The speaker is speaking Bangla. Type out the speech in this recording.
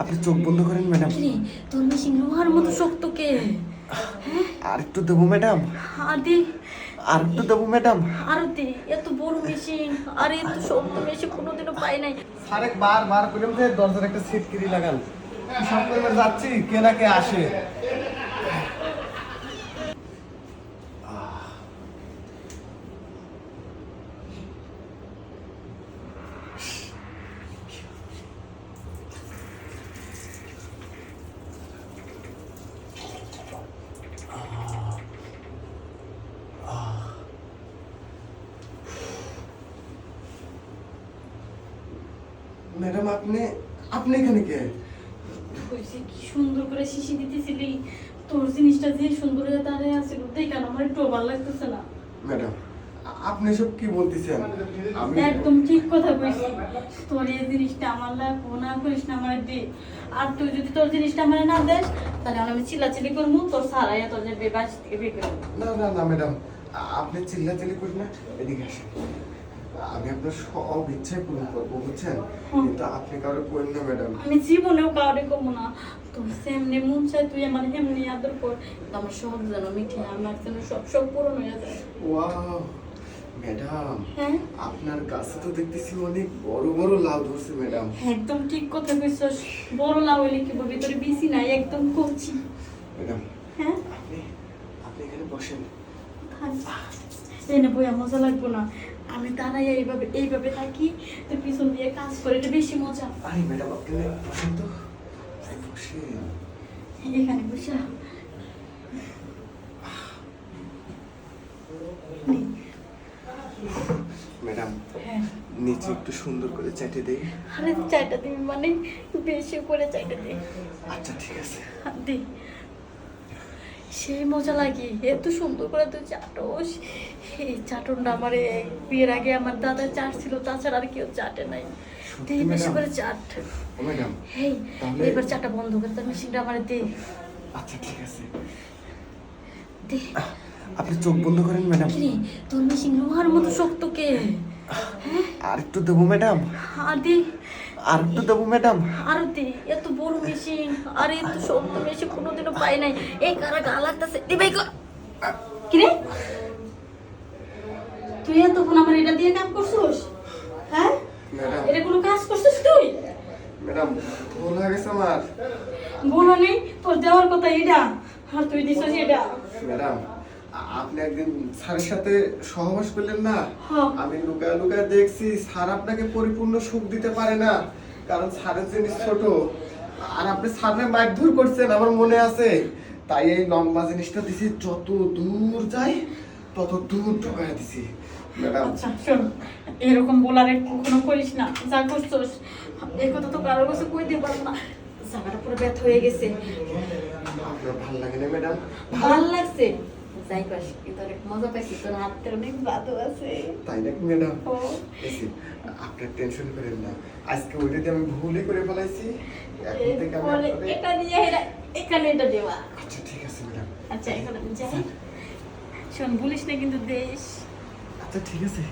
আপনি চোখ বন্ধ করেন ম্যাডাম। তোর মেশিন লোহার মতো শক্ত কে? আর একটু দেবো ম্যাডাম। আদি আর একটু দেবো ম্যাডাম। আরও দে এত বড় মেশিন। আর এত শক্ত মেশিন কোনোদিনও পাই নাই। আরেক বার বার করে দরজার একটা সিটকিরি লাগান। সব করে যাচ্ছি কে না কে আসে। ম্যাডাম আপনি আপনি এখানে কে? হয়েছে কি সুন্দর করে শিশি দিতেছিলি। তোর জিনিসটা যে সুন্দর হয়ে দাঁড়িয়ে আছে দেখে না আমার একটু ভালো লাগতেছে না। ম্যাডাম আপনি সব কি বলতেছেন? আমি একদম ঠিক কথা কইছি। তোর এই জিনিসটা আমার লাগবো না করিস না আমার দে। আর তুই যদি তোর জিনিসটা আমার না দেস তাহলে আমি চিল্লাচিল্লি করব তোর সারাইয়া তোর যে বেবাস থেকে বের করে না না না ম্যাডাম আপনি চিল্লাচিল্লি করেন না এদিকে আসেন। আমি আপনার সব পূরণ করব বুঝছেন? কিন্তু আপনি কারও করেন না ম্যাডাম। আমি জীবনেও কাউরে কমো না। তোর সেমনি মন চাই তুই আমার এমনি আদর কর। আমার সব যেন মিঠে আমার যেন সব সব পূরণ হয়ে যায়। ওয়াও ম্যাডাম হ্যাঁ? আপনার গাছে তো দেখতেছি অনেক বড় বড় লাউ ধরছে ম্যাডাম। একদম ঠিক কথা কইছস। বড় লাউ হইলে কি বলবি তোর বেশি নাই? একদম কচি। ম্যাডাম হ্যাঁ? আপনি আপনি এখানে বসেন। এনে বইয়া মজা লাগবো না। আমি দাঁড়াই এইভাবে এইভাবে থাকি তো পিছন দিয়ে কাজ করে এটা বেশি মজা। আরে ম্যাডাম আপনি বসেন তো। এখানে বসে ম্যাডাম হ্যাঁ। নিচে একটু সুন্দর করে চেটে দেই। আরে চাইটা দিবি মানে বেশি করে চাইটা দে। আচ্ছা ঠিক আছে। দে। সেই মজা লাগে এত সুন্দর করে তো চাটোস। এই চাটনটা আমার এই বিয়ের আগে আমার দাদা চাট ছিল তাছাড়া আর কেউ চাটে নাই। দে সত্যি বেশি? করে চাট। তাহলে- এবার চাটা বন্ধ করে তার মেশিনটা আমার দে। আচ্ছা ঠিক আছে। দে। আপনি চোখ বন্ধ করেন ম্যাডাম। কিরে তোর মেশিন লোহার মতো শক্ত কে? আর একটু দেবো ম্যাডাম? আদি আর একটু দেবো ম্যাডাম আরও দে এত বড় মেশিন আর এত শক্ত মেশিন কোনোদিনও পাই নাই। এই কারা গা? লাগতেছে দিবাই কর তুই এতক্ষণ আমার এটা দিয়ে কাম করছিস? হ্যাঁ? ম্যাডাম এটা কোনো কাজ করছিস তুই? ম্যাডাম ভুল হয়ে গেছে আমার। বলো নেই তোর দেওয়ার কথা এটা আর তুই দিছিস এটা। ম্যাডাম আপনি একদিন স্যারের সাথে সহবাস করলেন না? হ্যাঁ। আমি লুকায় লুকায় দেখছি স্যার আপনাকে পরিপূর্ণ সুখ দিতে পারে না। কারণ স্যারের জিনিস ছোট আর আপনি স্যারের মারধর করছেন আমার মনে আছে। তাই এই লম্বা জিনিসটা দিছি যত দূর যাই তত দূর ঢোকায় দিছি। ম্যাডাম। আচ্ছা শোন এরকম বলার কখনো করিস না। যা করছিস এই কথা তো কারোর কাছে কই দিয়ে পারব না। জায়গাটা পুরো ব্যথ হয়ে গেছে। আপনার ভালো লাগে না ম্যাডাম? ভালো লাগছে? যাই কিন্তু অনেক মজা পাইছি তোর হাতে অনেক বাদও আছে। তাই নাকি ম্যাডাম? আপনার টেনশন করেন না। আজকে ওইটা আমি ভুলই করে ফেলাইছি। এখন থেকে আমি এটা নিয়ে এখানে এটা দেওয়া। আচ্ছা ঠিক আছে ম্যাডাম। আচ্ছা এখন আমি যাই। শোন বলিস না কিন্তু দেশ। আচ্ছা ঠিক আছে।